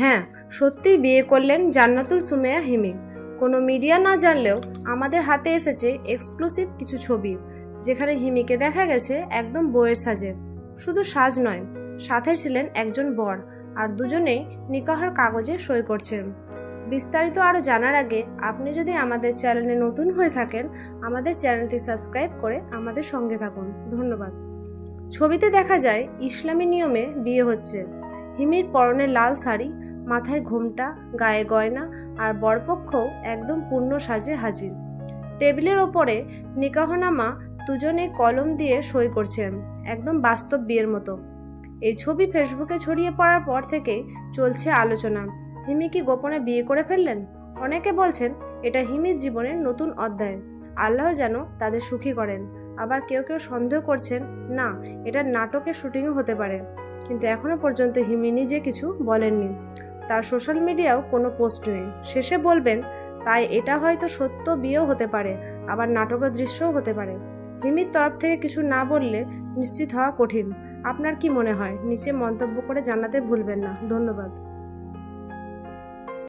হ্যাঁ সত্যিই বিয়ে করলেন জান্নাতুল সুমেয়া হিমি কোনো মিডিয়া না জানলেও আমাদের হাতে এসেছে এক্সক্লুসিভ কিছু ছবি, যেখানে হিমিকে দেখা গেছে একদম বইয়ের সাজে। শুধু সাজ নয়, সাথে ছিলেন একজন বর আর দুজনেই নিকাহর কাগজে সই করছেন। বিস্তারিত আরও জানার আগে আপনি যদি আমাদের চ্যানেলে নতুন হয়ে থাকেন, আমাদের চ্যানেলটি সাবস্ক্রাইব করে আমাদের সঙ্গে থাকুন। ধন্যবাদ। ছবিতে দেখা যায়, ইসলামী নিয়মে বিয়ে হচ্ছে। হিমির পরনে লাল শাড়ি মাথায় ঘোমটা, গায়ে গয়না আর বরপক্ষও একদম পূর্ণ সাজে হাজির। টেবিলের ওপরে নিকাহনামা দুজনে কলম দিয়ে সই করছেন, একদম বাস্তব বিয়ের মতো। এই ছবি ফেসবুকে ছড়িয়ে পড়ার পর থেকেই চলছে আলোচনা। হিমি কি গোপনে বিয়ে করে ফেললেন? অনেকে বলছেন, এটা হিমির জীবনের নতুন অধ্যায়। আল্লাহ যেন তাদের সুখী করেন। আবার কেউ কেউ সন্দেহ করছেন, না, এটা নাটকের শুটিংও হতে পারে। কিন্তু এখনও পর্যন্ত হিমি নিজে কিছু বলেননি। তার সোশ্যাল মিডিয়াও কোনো পোস্ট নেই। শেষে বলবেন, তাই এটা হয়তো সত্য বিয়েও হতে পারে, আবার নাটকের দৃশ্যও হতে পারে। হিমির তরফ থেকে কিছু না বললে নিশ্চিত হওয়া কঠিন। আপনার কি মনে হয়? নিচে মন্তব্য করে জানাতে ভুলবেন না। ধন্যবাদ।